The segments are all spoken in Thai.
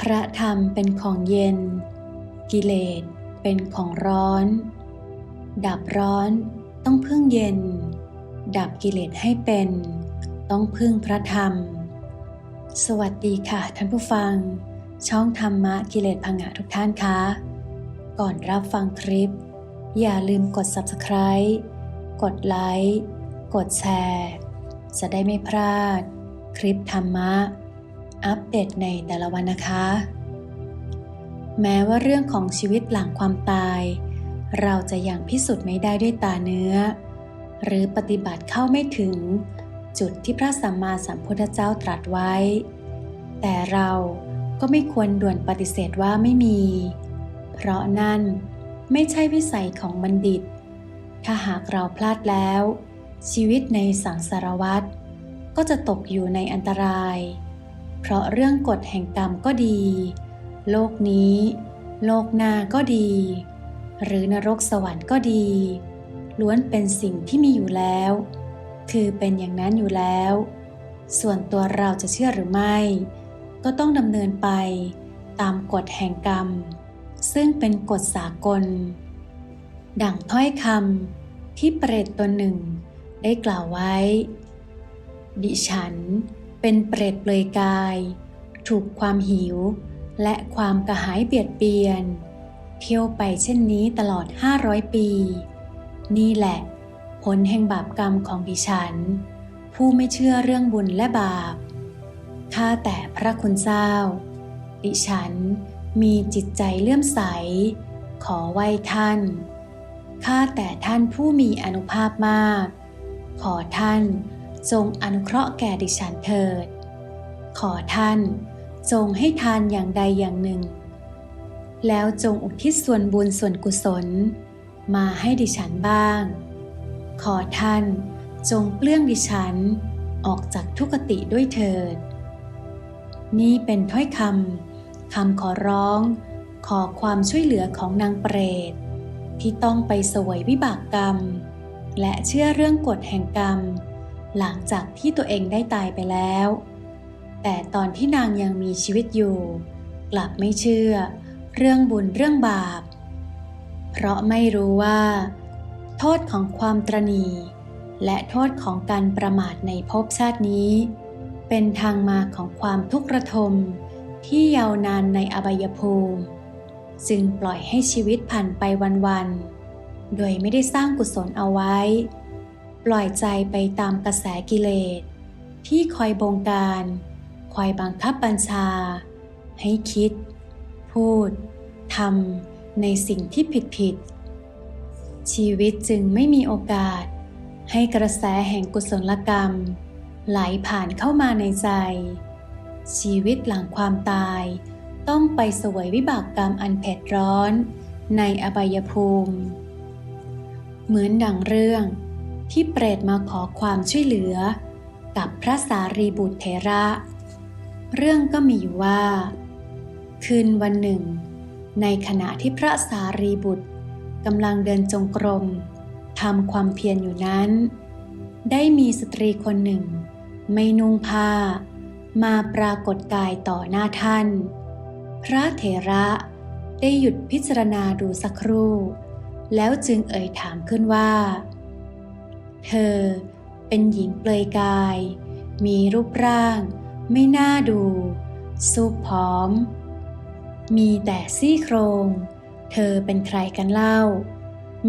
พระธรรมเป็นของเย็น กิเลสเป็นของร้อน ดับร้อนต้องพึ่งเย็น ดับกิเลสให้เป็น ต้องพึ่งพระธรรม สวัสดีค่ะท่านผู้ฟัง ช่องธรรมะกิเลสพังหะทุกท่านคะก่อนรับฟังคลิป อย่าลืมกด subscribe กดไลค์กดแชร์ จะได้ไม่พลาด คลิปธรรมะ อัปเดตในแต่ละวันนะคะ แม้ว่าเรื่องของชีวิตหลังความตาย เราจะยังพิสูจน์ไม่ได้ด้วยตาเนื้อ หรือปฏิบัติเข้าไม่ถึง จุดที่พระสัมมาสัมพุทธเจ้าตรัสไว้ แต่เราก็ไม่ควรด่วนปฏิเสธว่าไม่มี เพราะนั่นไม่ใช่วิสัยของบัณฑิต ถ้าหากเราพลาดแล้ว ชีวิตในสังสารวัฏก็จะตกอยู่ในอันตราย เพราะเรื่องกฎแห่งกรรมก็ดี โลกนี้ โลกหน้าก็ดี หรือนรกสวรรค์ก็ดี ล้วนเป็นสิ่งที่มีอยู่แล้ว คือเป็นอย่างนั้นอยู่แล้ว ส่วนตัวเราจะเชื่อหรือไม่ ก็ต้องดำเนินไปตามกฎแห่งกรรม ซึ่งเป็นกฎสากล ดั่งถ้อยคำที่เปรตตัวหนึ่งได้กล่าวไว้ ดิฉัน เป็นเปรตเปลอยกาย ถูกความหิว และความกระหายเบียดเบียน เที่ยวไปเช่นนี้ตลอด 500 ปี นี่แหละ ผลแห่งบาปกรรมของดิฉัน ผู้ไม่เชื่อเรื่องบุญและบาปข้าแต่พระคุณเจ้า ดิฉันมีจิตใจเลื่อมใส ขอไหว้ท่าน ข้าแต่ท่านผู้มีอนุภาพมาก ขอท่าน จงอนุเคราะห์แก่ดิฉันเถิด ขอท่านจงให้ทานอย่างใดอย่างหนึ่ง แล้วจงอุทิศส่วนบุญส่วนกุศล มาให้ดิฉันบ้าง ขอท่านจงเปลื้องดิฉันออกจากทุกขติด้วยเถิด นี่เป็นถ้อยคำคำขอร้อง ขอความช่วยเหลือของนางเปรต ที่ต้องไปสวยวิบากกรรม และเชื่อเรื่องกฎแห่งกรรม หลังจากที่ตัวเองได้ตายไปแล้ว แต่ตอนที่นางยังมีชีวิตอยู่ กลับไม่เชื่อ เรื่องบุญเรื่องบาป เพราะไม่รู้ว่า โทษของความตรณีและโทษของการประมาทในภพชาตินี้ เป็นทางมาของความทุกข์ระทมที่ยาวนานในอบายภูมิจึงปล่อยให้ชีวิตผ่านไปวันๆ โดยไม่ได้สร้างกุศลเอาไว้ ปล่อยใจไปตามกระแสกิเลส ที่คอยบงการ คอยบังคับบัญชา ให้คิด พูดทำในสิ่งที่ผิดๆชีวิตจึงไม่มีโอกาส ให้กระแสแห่งกุศลกรรม ไหลผ่านเข้ามาในใจ ชีวิตหลังความตาย ต้องไปสวยวิบากกรรมอันเผ็ดร้อน ในอบายภูมิ เหมือนดังเรื่อง ที่เปรตมาขอความช่วยเหลือ กับพระสารีบุตรเถระ เรื่องก็มีอยู่ว่า คืนวันหนึ่ง ในขณะที่พระสารีบุตรกำลังเดินจงกรมทำความเพียรอยู่นั้น ได้มีสตรีคนหนึ่ง ไม่นุ่งผ้า มาปรากฏกายต่อหน้าท่าน พระเถระได้หยุดพิจารณาดูสักครู่ แล้วจึงเอ่ยถามขึ้นว่า เธอเป็นหญิงเปลือยกาย มีรูปร่าง ไม่น่าดูสูบผอม มีแต่ซี่โครง เธอเป็นใครกันเล่า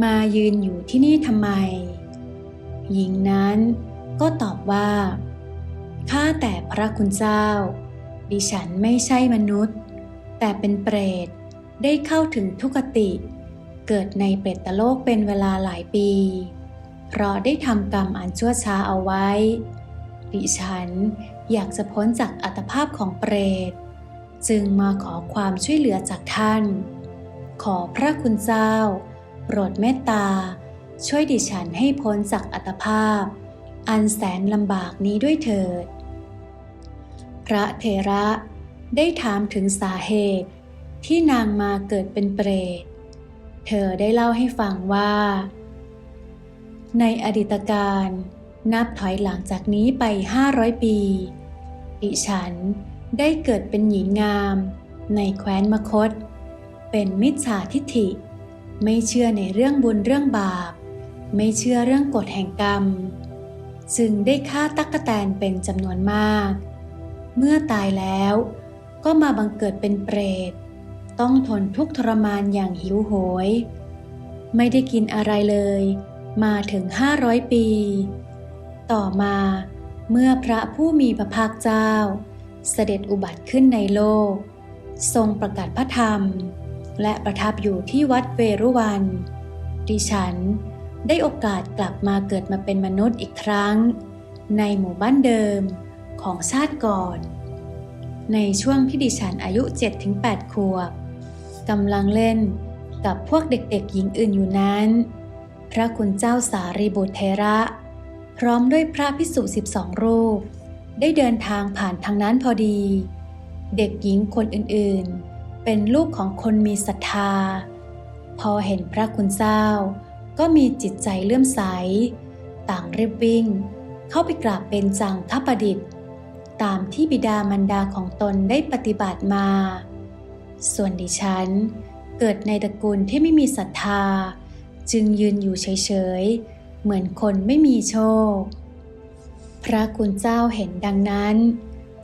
มายืนอยู่ที่นี่ทำไม หญิงนั้นก็ตอบว่าข้าแต่พระคุณเจ้า ดิฉันไม่ใช่มนุษย์ แต่เป็นเปรตได้เข้าถึงทุกติ เกิดในเปรตโลกเป็นเวลาหลายปี เพราะได้ทำกรรมอันชั่วช้าเอาไว้ ดิฉันอยากจะพ้นจากอัตภาพของเปรต จึงมาขอความช่วยเหลือจากท่าน ขอพระคุณเจ้า โปรดเมตตา ช่วยดิฉันให้พ้นจากอัตภาพ อันแสนลำบากนี้ด้วยเถิด พระเถระได้ถามถึงสาเหตุที่นางมาเกิดเป็นเปรต เธอได้เล่าให้ฟังว่า ในอดีตการนับถอยหลังจากนี้ไป 500 ปี ดิฉันได้เกิดเป็นหญิงงาม ในแคว้นมคต เป็นมิจฉาทิฐิ ไม่เชื่อในเรื่องบุญเรื่องบาป ไม่เชื่อเรื่องกฎแห่งกรรมจึงได้ฆ่าตั๊กแตนเป็นจำนวนมาก เมื่อตายแล้วก็มาบังเกิดเป็นเปรต ต้องทนทุกข์ทรมานอย่างหิวโหย ไม่ได้กินอะไรเลย มาถึง 500 ปี ต่อมาเมื่อพระผู้มีพระภาคเจ้า เสด็จอุบัติขึ้นในโลก ทรงประกาศพระธรรม และประทับอยู่ที่วัดเวรุวัน ดิฉันได้โอกาสกลับมาเกิดมาเป็นมนุษย์อีกครั้ง ในหมู่บ้านเดิมของชาติก่อน ในช่วงที่ดิฉันอายุ 7-8 ขวบกำลังเล่นกับพวกเด็กๆหญิงอื่นอยู่นั้น พระคุณเจ้าสารีบุตรเทระ พร้อมด้วยพระพิสุ12รูป ได้เดินทางผ่านทางนั้นพอดี เด็กหญิงคนอื่นๆ เป็นลูกของคนมีศรัทธา พอเห็นพระคุณเจ้า ก็มีจิตใจเลื่อมใส ต่างรีบวิ่ง เข้าไปกราบเป็นจังคประดิษฐ์ ตามที่บิดามารดาของตนได้ปฏิบัติมา ส่วนดิฉัน เกิดในตระกูลที่ไม่มีศรัทธา จึงยืนอยู่เฉยๆ เหมือนคนไม่มีโชค พระคุณเจ้าเห็นดังนั้น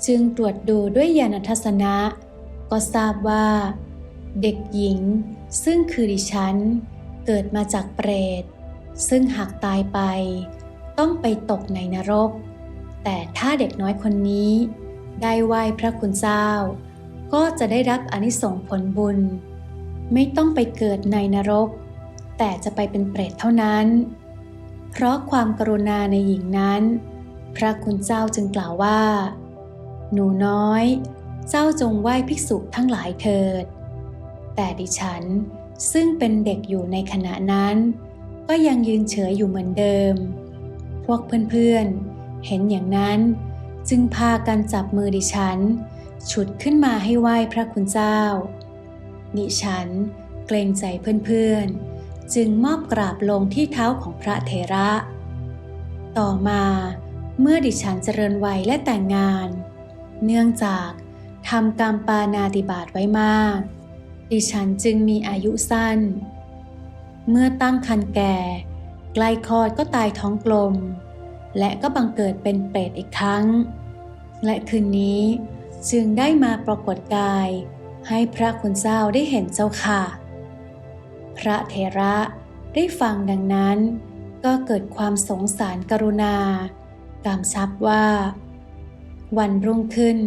จึงตรวจดูด้วยญาณทัศนะ ก็ทราบว่า เด็กหญิงซึ่งคือดิฉัน เกิดมาจากเปรต ซึ่งหากตายไป ต้องไปตกในนรก แต่ถ้าเด็กน้อยคนนี้ ได้ไหว้พระคุณเจ้า ก็จะได้รับอนิสงผลบุญ ไม่ต้องไปเกิดในนรก แต่จะไปเป็นเปรตเท่านั้น เพราะความกรุณาในหญิงนั้น พระคุณเจ้าจึงกล่าวว่า หนูน้อย เจ้าจงไหว้ภิกษุทั้งหลายเถิด แต่ดิฉันซึ่งเป็นเด็กอยู่ในขณะนั้น ก็ยังยืนเฉยอยู่เหมือนเดิม พวกเพื่อนๆ เห็นอย่างนั้น จึงพากันจับมือดิฉัน ฉุดขึ้นมาให้ไหว้พระคุณเจ้า ดิฉันเกรงใจเพื่อนๆ จึงมอบกราบลงที่เท้าของพระเถระ ต่อมาเมื่อดิฉันเจริญวัยและแต่งงาน เนื่องจากทำกรรมปานาติบาตไว้มาก ดิฉันจึงมีอายุสั้น เมื่อตั้งครรภ์แก่ ใกล้คลอดก็ตายท้องกลม และก็บังเกิดเป็นเปรตอีกครั้ง และคืนนี้จึงได้มาปรากฏกาย ให้พระคุณเจ้าได้เห็นเจ้าค่ะ พระเถระได้ฟังดังนั้น ก็เกิดความสงสารกรุณากำชับว่า วันรุ่งขึ้น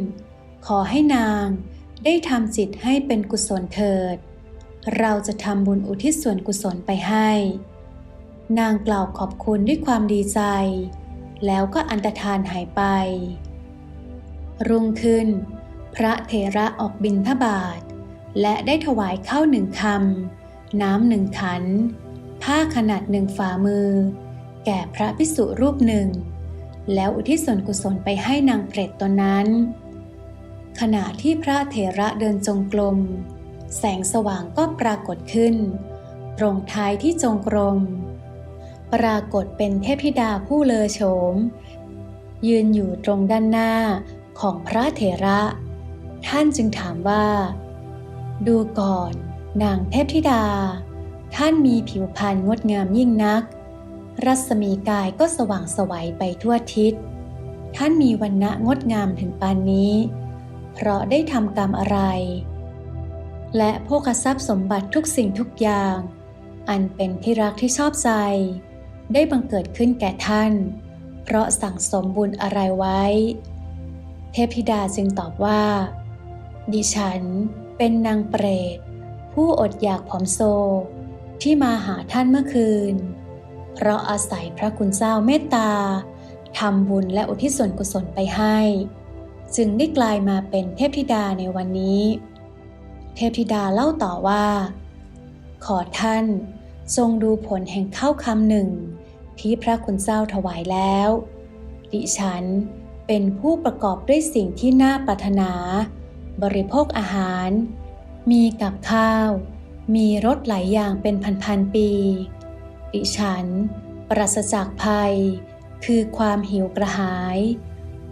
ขอให้นางได้ทำจิตให้เป็นกุศลเถิด เราจะทำบุญอุทิศส่วนกุศลไปให้ นางกล่าวขอบคุณด้วยความดีใจ แล้วก็อันตรธานหายไป รุ่งขึ้น พระเถระออกบินทบาท และได้ถวายข้าวหนึ่งคำ น้ำหนึ่งขัน ผ้าขนาดหนึ่งฝ่ามือ แก่พระพิสุรูปหนึ่ง แล้วอุทิศส่วนกุศลไปให้นางเปรตตนนั้น ขณะที่พระเถระเดินจงกรมแสงสว่างก็ปรากฏขึ้น ตรงท้ายที่จงกรม ปรากฏเป็นเทพธิดาผู้เลอโฉม ยืนอยู่ตรงด้านหน้าของพระเถระ ท่านจึงถามว่า ดูก่อน นางเทพธิดา ท่านมีผิวพรรณงดงามยิ่งนัก รัศมีกายก็สว่างไสวัยไปทั่วทิศ ท่านมีวันณะงดงามถึงปานนี้ เพราะได้ทำกรรมอะไร และโภคทรัพย์สมบัติทุกสิ่งทุกอย่าง อันเป็นที่รักที่ชอบใจ ได้บังเกิดขึ้นแก่ท่าน เพราะสั่งสมบุญอะไรไว้ เทพธิดาจึงตอบว่า ดิฉันเป็นนางเปรต ผู้อดอยากผอมโซ ที่มาหาท่านเมื่อคืน เพราะอาศัยพระคุณเจ้าเมตตาทำบุญและอุทิศส่วนกุศลไปให้ จึงได้กลายมาเป็นเทพธิดาในวันนี้ เทพธิดาเล่าต่อว่า ขอท่านทรงดูผลแห่งข้าวคำหนึ่ง ที่พระคุณเจ้าถวายแล้ว ดิฉันเป็นผู้ประกอบด้วยสิ่งที่น่าปรารถนา บริโภคอาหาร มีกับข้าว มีรสหลายอย่างเป็นพันๆปี ดิฉัน ปราศจากภัย คือความหิวกระหาย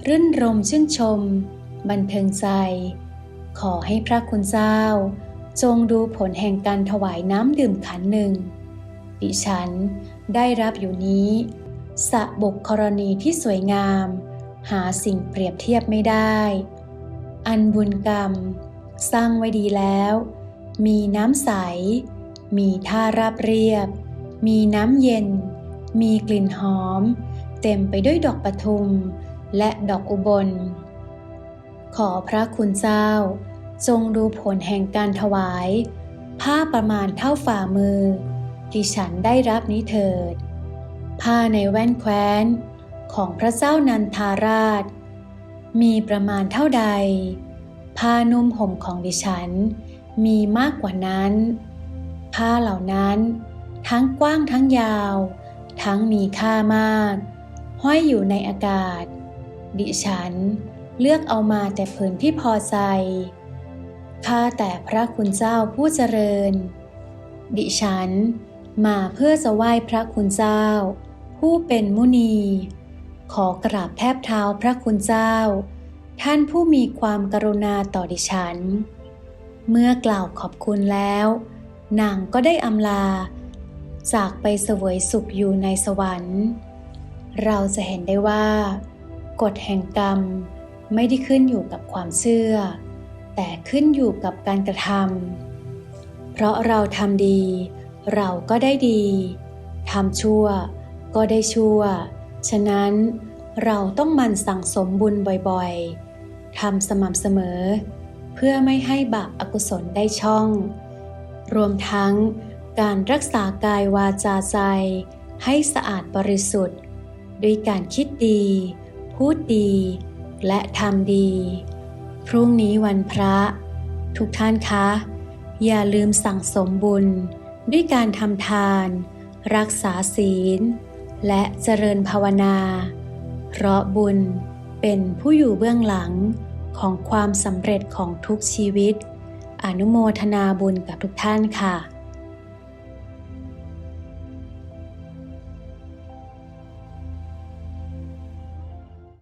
รื่นรมชื่นชม บันเทิงใจ ขอให้พระคุณเจ้า จงดูผลแห่งการถวายน้ำดื่มขันหนึ่ง ดิฉันได้รับอยู่นี้สะบกกรณีที่สวยงาม หาสิ่งเปรียบเทียบไม่ได้ อันบุญกรรม สร้างไว้ดีแล้ว มีน้ำใส มีท่าราบเรียบ มีน้ำเย็น มีกลิ่นหอม เต็มไปด้วยดอกปทุม และดอกอุบล ขอพระคุณเจ้า จงดูผลแห่งการถวาย ผ้าประมาณเท่าฝ่ามือ ที่ฉันได้รับนี้เถิด ผ้าในแว่นแคว้น ของพระเจ้านันทาราช มีประมาณเท่าใด ผ้านุ่มห่มของดิฉัน มีมากกว่านั้น ผ้าเหล่านั้นทั้งกว้างทั้งยาว ทั้งมีค่ามาก ห้อยอยู่ในอากาศ ดิฉันเลือกเอามาแต่ผืนที่พอใจข้าแต่พระคุณเจ้าผู้เจริญ ดิฉันมาเพื่อจะไหว้พระคุณเจ้า ผู้เป็นมุนี ขอกราบแทบเท้าพระคุณเจ้า ท่านผู้มีความกรุณาต่อดิฉัน เมื่อกล่าวขอบคุณแล้ว นางก็ได้อำลา จากไปเสวยสุขอยู่ในสวรรค์ เราจะเห็นได้ว่า กฎแห่งกรรมไม่ได้ขึ้นอยู่กับความเชื่อ แต่ขึ้นอยู่กับการกระทำเพราะเราทำดี เราก็ได้ดีทำชั่ว ก็ได้ชั่ว ฉะนั้นเราต้องมันสั่งสมบุญบ่อยๆ ทำสม่ำเสมอ เพื่อไม่ให้บาปอากุศลได้ช่อง รวมทั้งการรักษากายวาจาใจ ให้สะอาดบริสุทธิ์ ด้วยการคิดดี พูดดี และทำดี พรุ่งนี้วันพระ ทุกท่านคะ อย่าลืมสั่งสมบุญ ด้วยการทำทาน รักษาศีล และเจริญภาวนา เพราะบุญเป็นผู้อยู่เบื้องหลัง ของความสำเร็จของทุกชีวิต อนุโมทนาบุญกับทุกท่านค่ะ